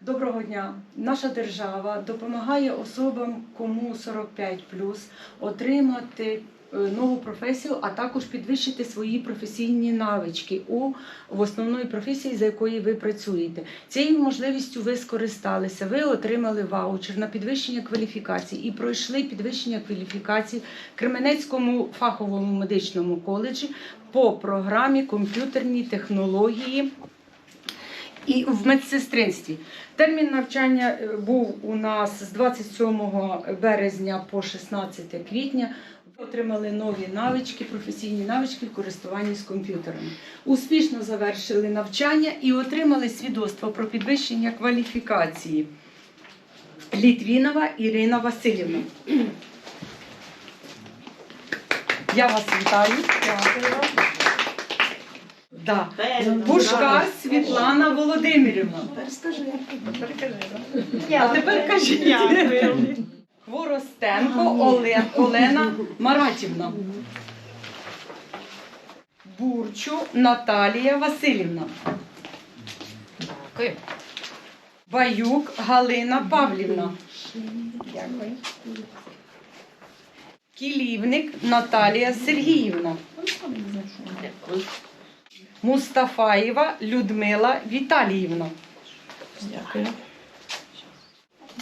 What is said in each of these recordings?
Доброго дня. Наша держава допомагає особам, кому 45 отримати е, нову професію, а також підвищити свої професійні навички у в основної професії, за якою ви працюєте. Цією можливістю ви скористалися. Ви отримали ваучер на підвищення кваліфікації і пройшли підвищення кваліфікації в Кременецькому фаховому медичному коледжі по програмі комп'ютерні технології і в медсестринстві. Термін навчання е, був у нас з 27 березня по 16 квітня. Отримали нові навички, професійні навички в користуванні з комп'ютерами. Успішно завершили навчання і отримали свідоцтво про підвищення кваліфікації. Літвінова Ірина Васильівна. Я вас вітаю. Дякую. Да. Пушкар Світлана Володимирівна. А тепер кажіть. Хворостенко Оле- Олена Маратівна. Бурчу Наталія Васильівна. Дякую. Баюк Галина Павлівна. Дякую. Кілівник Наталія Сергіївна. Дякую. Мустафаєва Людмила Віталіївна. Дякую.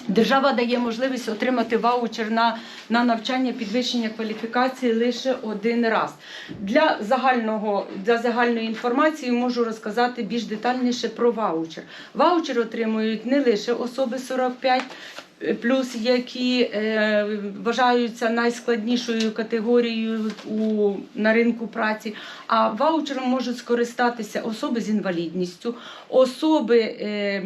Держава дає можливість отримати ваучер на, на навчання підвищення кваліфікації лише один раз. Для загального для загальної інформації можу розказати більш детальніше про ваучер. Ваучер отримують не лише особи 45. Плюс які е, вважаються найскладнішою категорією у, на ринку праці, а ваучером можуть скористатися особи з інвалідністю, особи, е,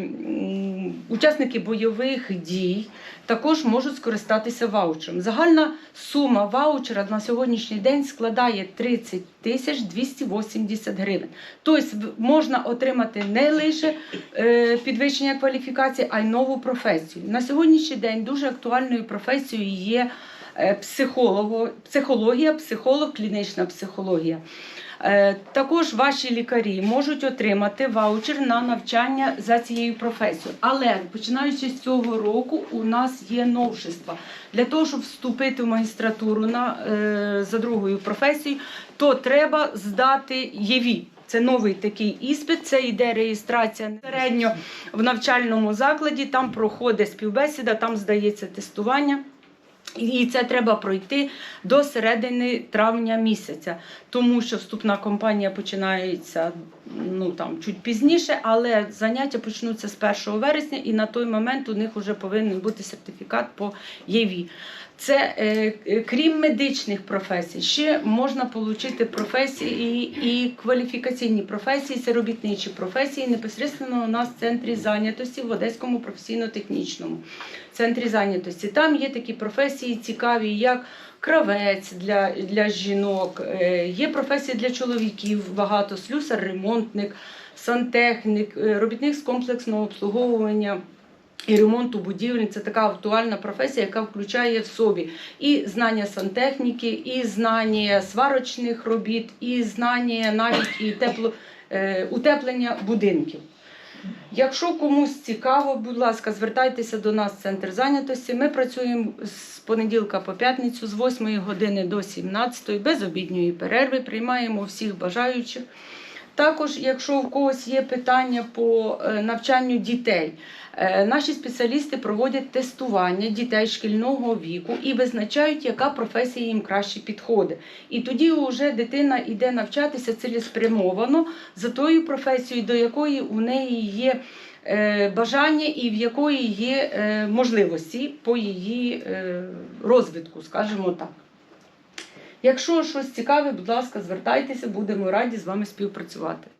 учасники бойових дій, також можуть скористатися ваучером. Загальна сума ваучера на сьогоднішній день складає 30 тисяч 280 гривень. Тобто можна отримати не лише е, підвищення кваліфікації, а й нову професію. На сьогоднішній день дуже актуальною професією є е, психологія, психолог, клінічна психологія. Е, Також ваші лікарі можуть отримати ваучер на навчання за цією професією. Але починаючи з цього року, у нас є новшества. Для того, щоб вступити в магістратуру на, е, за другою професією, то треба здати ЄВІ. Це новий такий іспит, це йде реєстрація середньо в навчальному закладі, там проходить співбесіда, там здається тестування. І це треба пройти до середини травня місяця, тому що вступна кампанія починається ну там чуть пізніше, але заняття почнуться з 1 вересня, і на той момент у них вже повинен бути сертифікат по ЄВІ. Це е, е, крім медичних професій, ще можна отримати професії і, і кваліфікаційні професії, це робітничі професії непосередньо у нас в центрі зайнятості в Одеському професійно-технічному центрі зайнятості. Там є такі професії цікаві, як кравець для, для жінок, е, є професії для чоловіків багато, слюсар, ремонтник, сантехнік, е, робітник з комплексного обслуговування. І ремонту будівель це така актуальна професія, яка включає в собі і знання сантехніки, і знання сварочних робіт, і знання навіть і тепло, е, утеплення будинків. Якщо комусь цікаво, будь ласка, звертайтеся до нас в центр зайнятості. Ми працюємо з понеділка по п'ятницю з 8 години до 17 без обідньої перерви. Приймаємо всіх бажаючих. Також, якщо в когось є питання по е, навчанню дітей, е, наші спеціалісти проводять тестування дітей шкільного віку і визначають, яка професія їм краще підходить. І тоді вже дитина йде навчатися цілеспрямовано за тою професією, до якої у неї є е, бажання і в якої є можливості по її розвитку, скажімо так. Якщо щось цікаве, будь ласка, звертайтеся, будемо раді з вами співпрацювати.